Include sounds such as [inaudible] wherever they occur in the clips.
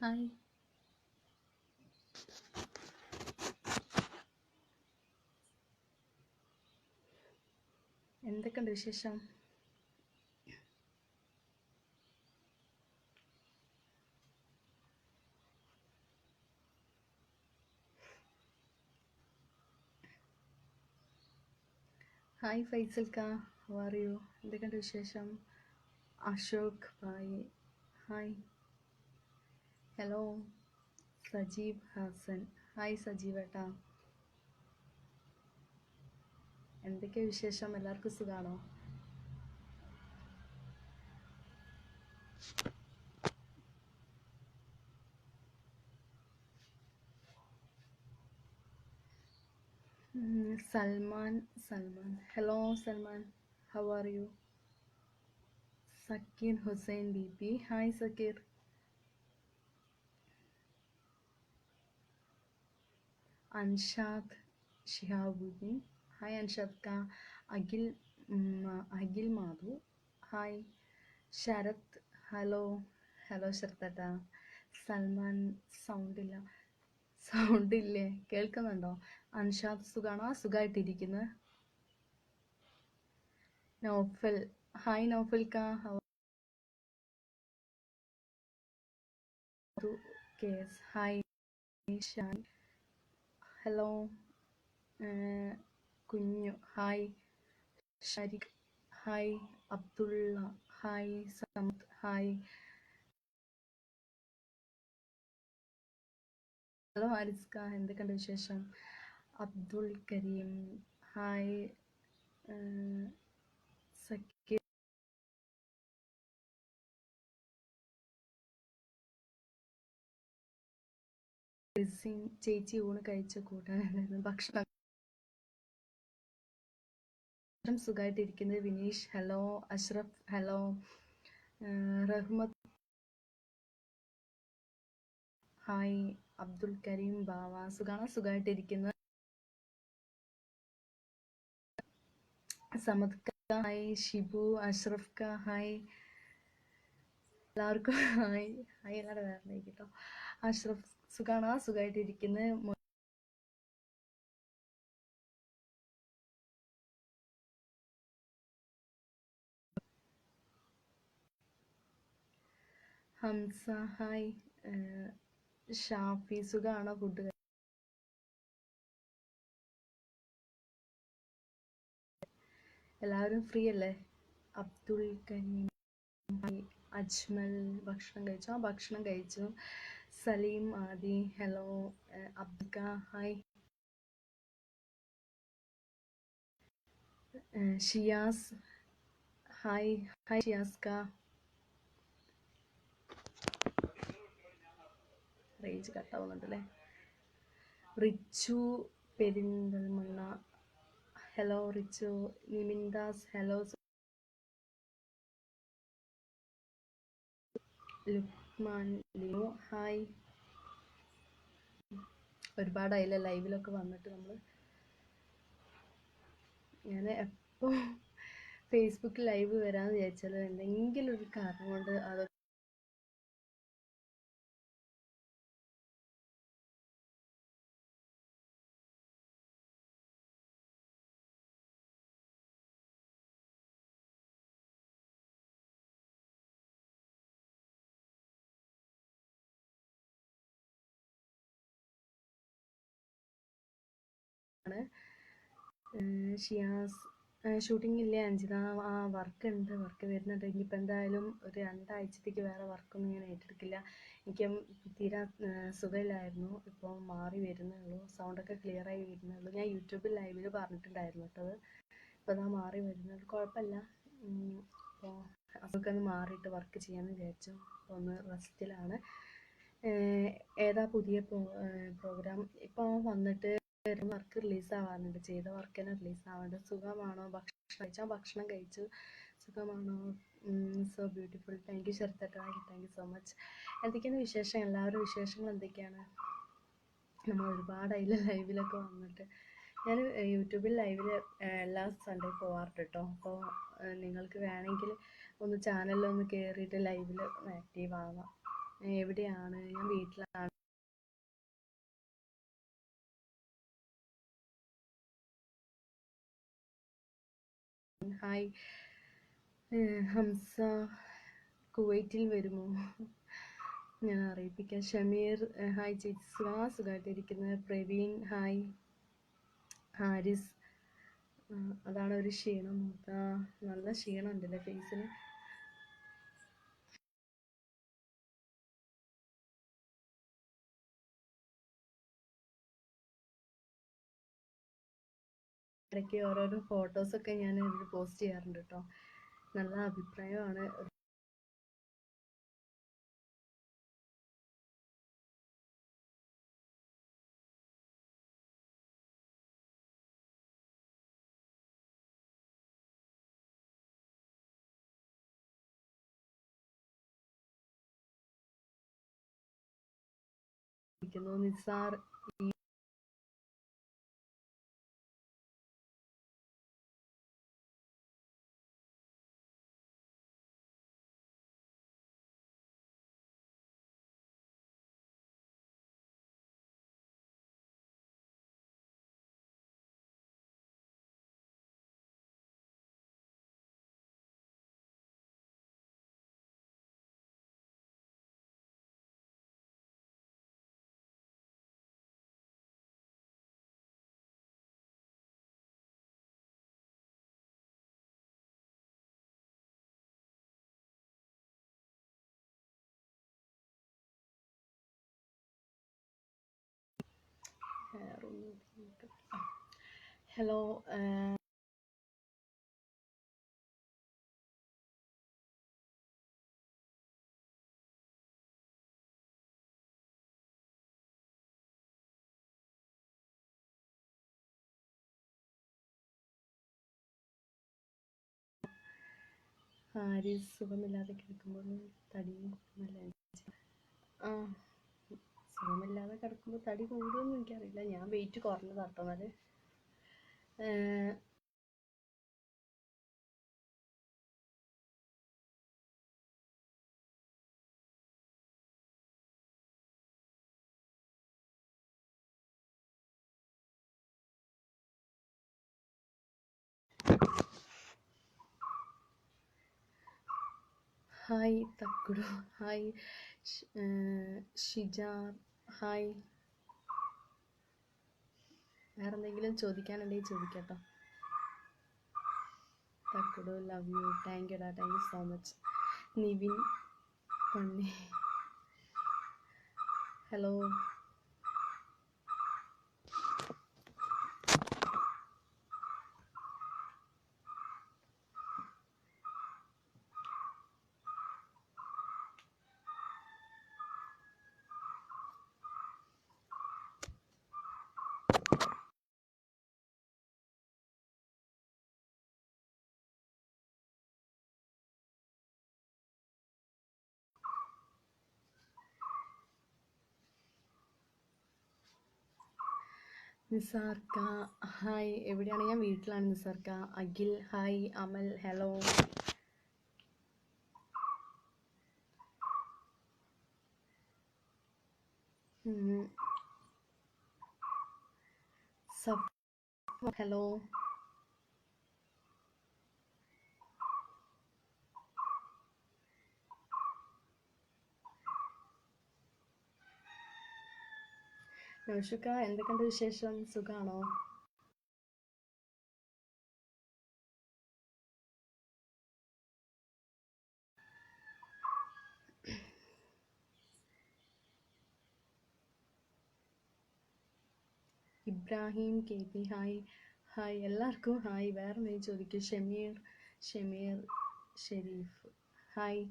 Hi എന്തൊക്കെയുണ്ട് വിശേഷം? Hi Faisal കാ ഹൗ ആർ യു എന്തൊക്കെയുണ്ട് വിശേഷം? Ashok bhai. Hi hello Sajeev Hasan hi Sajeev ഏട്ടാ. എന്തൊക്കെയാ വിശേഷം? എല്ലാവർക്കും സുഖാണോ? ഉം, Salman Salman. Hello Salman. How are you Zakir Hussain B P hi Zakir. Anshad Shihabuddin. Hi Anshad കാ Akhil Akhil Madhu. Hi Sharath hello hello ശരത്തട്ട Salman സൗണ്ടില്ല സൗണ്ടില്ലേ? കേൾക്കുന്നുണ്ടോ? അൻഷാദ് സുഖാണോ? സുഖമായിട്ടിരിക്കുന്നത് നോഫൽ ഹായ് നോഫൽ കാ കേസ് ഹായ് ഷാൻ ഹലോ ഏഹ്, കുഞ്ഞു. Hi Shariq hi Abdullah hi Samad hi hello ഹാരിസ്ക എന്തൊക്കെയുണ്ട് വിശേഷം? അബ്ദുൾ കരീം. ഹായ് റിസിൻ ചേച്ചി ഊണ് കഴിച്ച കൂട്ടാനായിരുന്നു ഭക്ഷണം. സുഖമായിട്ടിരിക്കുന്നത് Vineesh hello. Ashraf hello. Rahmath. Hi. Abdul Kareem Bava. സുഖാണോ? സുഖമായിട്ടിരിക്കുന്നത് സമദ് ഹായ്. ഷിബു അഷ്റഫ് ക. ഹായ്. എല്ലാവർക്കും ഹായ്. ഹായ്. എല്ലാവരും വേറെ കേട്ടോ അഷ്റഫ് സുഖാണോ സുഖമായിട്ടിരിക്കുന്നത് ഹംസ ഹായ്. ഷാഫി സുഖാണോ ഫുഡ് എല്ലാവരും ഫ്രീ അല്ലേ? അബ്ദുൽ കരീം അജ്മൽ ഭക്ഷണം കഴിച്ചു? ആ ഭക്ഷണം കഴിച്ചു. സലീം ആദി ഹലോ ഏഹ്, അബ്ദുക്ക ഹായ്. ഷിയാസ് ഹായ് ഹായ് ഷിയാസ്ക. റേഞ്ച് കട്ടാവുന്നുണ്ട് അല്ലേ Richu Perinthalmanna. Hello Richu. Nimindas hello Lukman Linu hi. ഒരുപാടായില്ല ലൈവിലൊക്കെ വന്നിട്ട് നമ്മൾ ഞാൻ എപ്പോ [laughs] ഫേസ്ബുക്ക് ലൈവ് വരാമെന്ന് വിചാരിച്ചാൽ എന്തെങ്കിലും ഒരു കാരണം കൊണ്ട് അത് ഷിയാസ് ഷൂട്ടിംഗ് ഇല്ല അഞ്ജിത? ആ വർക്ക് ഉണ്ട് വർക്ക് വരുന്നുണ്ട്. ഇനിയിപ്പോൾ എന്തായാലും ഒരു രണ്ടാഴ്ചത്തേക്ക് വേറെ വർക്കൊന്നും ഞാൻ ഏറ്റെടുക്കില്ല. എനിക്ക് തീരാ സുഖമില്ലായിരുന്നു. ഇപ്പോൾ മാറി വരുന്നേ ഉള്ളൂ സൗണ്ടൊക്കെ ക്ലിയർ ആയി വരുന്നേ ഉള്ളൂ ഞാൻ യൂട്യൂബിൽ ലൈവിൽ പറഞ്ഞിട്ടുണ്ടായിരുന്നു കേട്ടോ അത്. ഇപ്പോൾ അതാ മാറി വരുന്നത് കുഴപ്പമില്ല. അപ്പോൾ അതൊക്കെ ഒന്ന് മാറിയിട്ട് വർക്ക് ചെയ്യാമെന്ന് വിചാരിച്ചു. അപ്പോൾ ഒന്ന് റെസ്റ്റിലാണ്. ഏതാ പുതിയ പ്രോഗ്രാം? ഇപ്പോൾ വന്നിട്ട് വർക്ക് റിലീസ് ആവാറുണ്ട് ചെയ്ത വർക്ക് തന്നെ റിലീസ് ആവാറുണ്ട് സുഖമാണോ? ഭക്ഷണം കഴിച്ചാൽ ഭക്ഷണം കഴിച്ചു. സുഖമാണോ? സോ ബ്യൂട്ടിഫുൾ താങ്ക് യു ശരത്തേട്ടാ താങ്ക് യു സോ മച്ച് എന്തൊക്കെയാണ് വിശേഷം എല്ലാവരും വിശേഷങ്ങൾ? എന്തൊക്കെയാണ്? നമ്മൾ ഒരുപാട് അതിൽ ലൈവിലൊക്കെ വന്നിട്ട്. ഞാൻ യൂട്യൂബിൽ ലൈവിൽ എല്ലാ സൺഡേ പോവാറുണ്ട് കേട്ടോ അപ്പോൾ നിങ്ങൾക്ക് വേണമെങ്കിൽ ഒന്ന് ചാനലിലൊന്ന് കയറിയിട്ട് ലൈവിൽ ആക്റ്റീവ് ആവാം. എവിടെയാണ്? ഞാൻ വീട്ടിലാണ്. ഹായ്. ഏഹ് ഹംസ കുവൈറ്റിൽ വരുമോ? ഞാൻ അറിയിപ്പിക്കാം. ഷമീർ ഹായ് സുഖാ സുഖമായിട്ടിരിക്കുന്നത് പ്രവീൺ ഹായ്. ഹാരിസ്. അതാണ് ഒരു ക്ഷീണം. നല്ല ക്ഷീണം ഉണ്ടല്ലേ ഫേസിന്. ഇടയ്ക്ക് ഓരോരോ ഫോട്ടോസൊക്കെ ഞാൻ ഇതിൽ പോസ്റ്റ് ചെയ്യാറുണ്ട് കേട്ടോ നല്ല അഭിപ്രായമാണ്. നിസാർ ഹലോ ഹാരിസ് സുഖമില്ലാതെ കിടക്കുമ്പോൾ തടിയും നല്ല ആ സുഖമില്ലാതെ കിടക്കുമ്പോൾ തടി കൂടുമെന്ന് എനിക്കറിയില്ല. ഞാൻ വെയിറ്റ് കുറഞ്ഞതാട്ടോ എന്നാൽ ഏഹ് hi Thakkudu. Hi Shijar. Hi. വേറെ എന്തെങ്കിലും ചോദിക്കാനുണ്ടെങ്കിൽ ചോദിക്കട്ടോ. Thakkudu love you thank യുടാ thank you so much Nivin പണ്ണി hello നിസാർക്ക ഹായ്. എവിടെയാണ്? ഞാൻ വീട്ടിലാണ് നിസാർക്ക. Akhil hi. Amal hello. Hello. നൗഷുക്ക എന്തൊക്കെയുണ്ട് വിശേഷം? സുഖാണോ? Ibrahim K P hi. Hi എല്ലാവർക്കും ഹായ്. വേറെ എന്തെങ്കിലും ചോദിക്കും? ഷമീർ ഷമീർ ഷെരീഫ്. ഹായ്.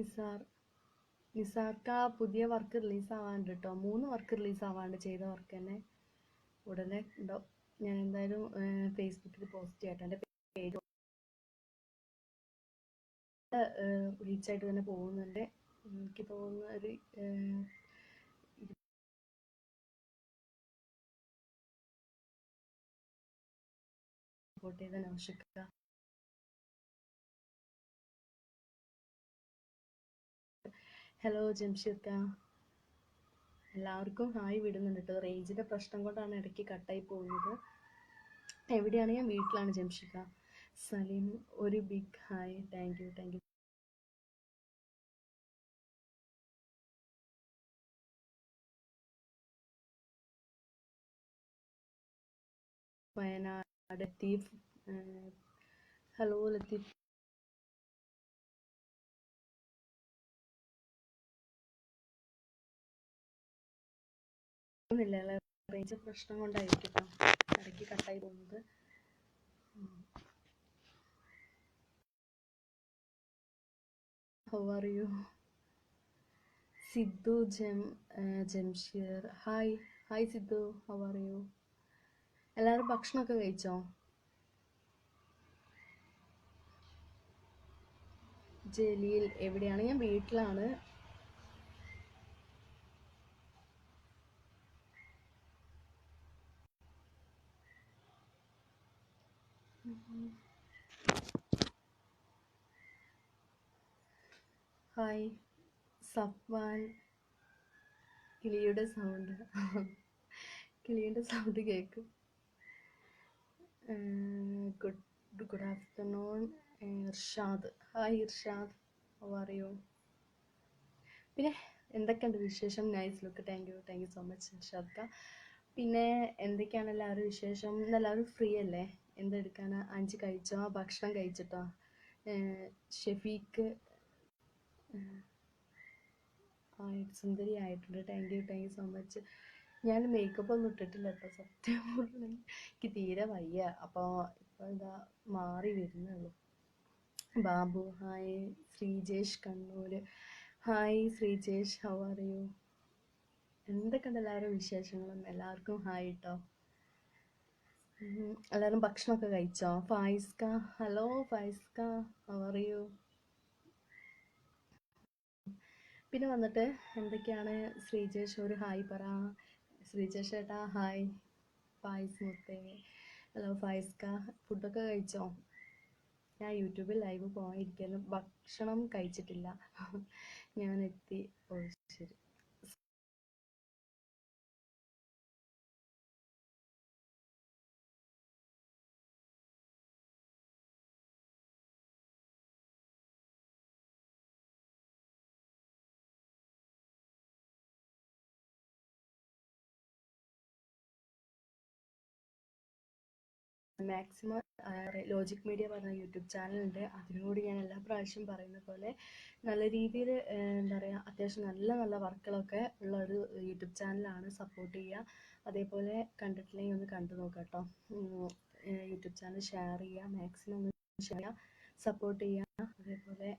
നിസാർ ആ പുതിയ വർക്ക് റിലീസ് ആവാണ്ട് കേട്ടോ മൂന്ന് വർക്ക് റിലീസ് ആവാണ്ട് ചെയ്ത വർക്ക് തന്നെ ഉടനെ ഉണ്ടോ ഞാൻ എന്തായാലും ഫേസ്ബുക്കിൽ പോസ്റ്റ് ചെയ്യട്ടെ. എന്റെ പേജ് റീച്ചായിട്ട് തന്നെ പോകുന്നുണ്ട്. എനിക്ക് തോന്നുന്ന ഒരു സപ്പോർട്ട് ചെയ്ത നൗഷിക്ക ഹലോ ജംഷിർക്ക എല്ലാവർക്കും ഹായ് വിടുന്നുണ്ട് കേട്ടോ റേഞ്ചിന്റെ പ്രശ്നം കൊണ്ടാണ് ഇടയ്ക്ക് കട്ടായി പോകുന്നത്. എവിടെയാണ്? ഞാൻ വീട്ടിലാണ് ജംഷിക്ക സലീം ഒരു big hi thank you thank you Wayanad Latheef hello Latheef. ഒന്നുമില്ല. റേഞ്ച് പ്രശ്നം കൊണ്ടായിരിക്കും കേട്ടോ ഇടയ്ക്ക് കട്ടായി പോകുന്നത്. ഹൗ ആർ യു സിദ്ധു ജം Jamsheer hi hi Sidhu. How are you എല്ലാവരും ഭക്ഷണമൊക്കെ കഴിച്ചോ? ജലീൽ എവിടെയാണ്? ഞാൻ വീട്ടിലാണ്. ഹായ് സഫ്വാൻ കിളിയുടെ സൗണ്ട് കിളിയുടെ സൗണ്ട് കേൾക്കും good good afternoon Irshad. Hi Irshad. How are you പിന്നെ എന്തൊക്കെയുണ്ട് വിശേഷം? Nice look thank you thank you so much Irshad പിന്നെ എന്തൊക്കെയാണ് എല്ലാവരും വിശേഷം? ഇന്ന് എല്ലാവരും ഫ്രീ അല്ലേ? എന്തെടുക്കാണ് അഞ്ച് കഴിച്ചോ? ഭക്ഷണം കഴിച്ചിട്ടോ? ഷെഫീക്ക് സുന്ദരി ആയിട്ടുണ്ട്. Thank you thank you so much ഞാൻ മേക്കപ്പ് ഒന്നും ഇട്ടിട്ടില്ല കേട്ടോ സത്യം എനിക്ക് തീരെ വയ്യ. അപ്പോൾ ഇപ്പോൾ ഇതാ മാറി വരുന്നുള്ളൂ. Babu hi Sreejesh Kannur hi Sreejesh. How are you എന്തൊക്കെയുണ്ട് എല്ലാവരും വിശേഷങ്ങളും? എല്ലാവർക്കും ഹായ് കേട്ടോ എല്ലാവരും ഭക്ഷണമൊക്കെ കഴിച്ചോ? ഫായിസ്ക ഹലോ ഫായിസ്ക ഹൗ ആർ യു പിന്നെ വന്നിട്ട് എന്തൊക്കെയാണ് ശ്രീജേഷ്? ഒരു ഹായ് പറ. ശ്രീജേഷ് ഏട്ടാ ഹായ്. ഫായിസ് മുത്തേ ഹലോ ഫായിസ്ക ഫുഡൊക്കെ കഴിച്ചോ? ഞാൻ യൂട്യൂബിൽ ലൈവ് പോയിരിക്കുന്നു ഭക്ഷണം കഴിച്ചിട്ടില്ല. ഞാൻ എത്തി. മാക്സിമം ലോജിക് മീഡിയ പറഞ്ഞ യൂട്യൂബ് ചാനലുണ്ട് അതിനോട് ഞാൻ എല്ലാ പ്രാവശ്യം പറയുന്ന പോലെ നല്ല രീതിയിൽ എന്താ പറയുക അത്യാവശ്യം നല്ല നല്ല വർക്കുകളൊക്കെ ഉള്ള ഒരു യൂട്യൂബ് ചാനലാണ് സപ്പോർട്ട് ചെയ്യുക. അതേപോലെ കണ്ടിട്ടില്ലെങ്കിൽ ഒന്ന് കണ്ടു നോക്കാം കേട്ടോ. യൂട്യൂബ് ചാനൽ ഷെയർ ചെയ്യുക മാക്സിമം ഒന്ന് ഷെയർ ചെയ്യുക സപ്പോർട്ട് ചെയ്യുക. അതേപോലെ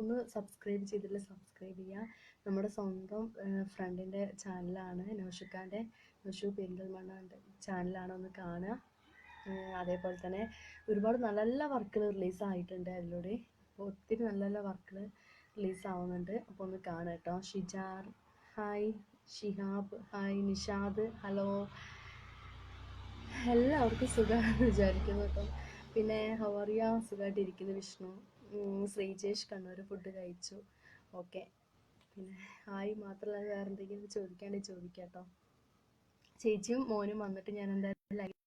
ഒന്ന് സബ്സ്ക്രൈബ് ചെയ്തില്ല സബ്സ്ക്രൈബ് ചെയ്യുക. നമ്മുടെ സ്വന്തം ഫ്രണ്ടിന്റെ ചാനലാണ് നൗഷുക്കാന്റെ നൗഷു പെരിന്തൽമണ്ണ ചാനലാണ് ഒന്ന് കാണുക. അതേപോലെ തന്നെ ഒരുപാട് നല്ല നല്ല വർക്കുകൾ റിലീസ് ആയിട്ടുണ്ട് അതിലൂടെ. അപ്പോൾ ഒത്തിരി നല്ല നല്ല വർക്കുകൾ റിലീസ് ആവുന്നുണ്ട്. അപ്പോൾ ഒന്ന് കാണുക കേട്ടോ. Shijar hi Shihab hi Nishad hello എല്ലാവർക്കും സുഖമാണെന്ന് വിചാരിക്കുന്നു കേട്ടോ. പിന്നെ ഹവറിയ സുഖമായിട്ടിരിക്കുന്നു വിഷ്ണു. ശ്രീജേഷ് കണ്ണൂർ ഫുഡ് കഴിച്ചു. ഓക്കെ പിന്നെ ഹായ് മാത്രമല്ല വേറെ എന്തെങ്കിലും ചോദിക്കാണ്ടെങ്കിൽ ചോദിക്കാം കേട്ടോ. ചേച്ചിയും മോനും വന്നിട്ട് ഞാൻ എന്തായാലും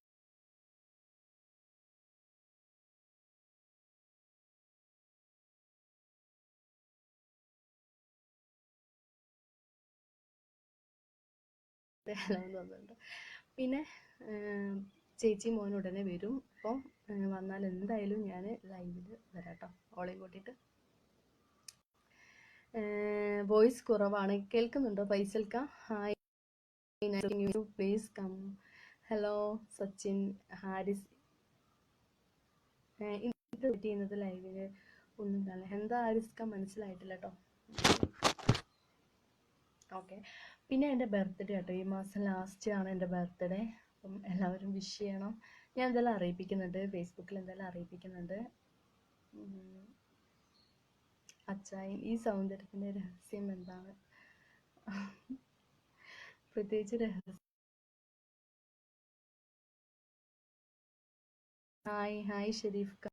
ഹലോ തോന്നുന്നുണ്ട് [laughs] പിന്നെ ചേച്ചി മോൻ ഉടനെ വരും. അപ്പോൾ വന്നാൽ എന്തായാലും ഞാൻ ലൈവിൽ വരാം കേട്ടോ ഓളെയും കൂട്ടിയിട്ട്. വോയിസ് കുറവാണ്. കേൾക്കുന്നുണ്ടോ? ഫൈസൽക്ക? Hi. Please come. Hello Sachin Haris. ഇത് ചെയ്യുന്നത് ലൈവിൽ ഒന്നും കാണില്ല എന്താ ഹാരിസ്ക മനസ്സിലായിട്ടില്ല കേട്ടോ. ഓക്കെ. പിന്നെ എന്റെ ബർത്ത്ഡേ കേട്ടോ. ഈ മാസം ലാസ്റ്റ് ആണ് എന്റെ ബർത്ത്ഡേ. അപ്പം എല്ലാവരും വിഷ് ചെയ്യണം. ഞാൻ എന്തായാലും അറിയിപ്പിക്കുന്നുണ്ട്. ഫേസ്ബുക്കിൽ എന്തായാലും അറിയിപ്പിക്കുന്നുണ്ട്. അച്ചായൻ ഈ സൗന്ദര്യത്തിന്റെ രഹസ്യം എന്താണ്? പ്രത്യേകിച്ച് രഹസ്യം. Hi hi Sharif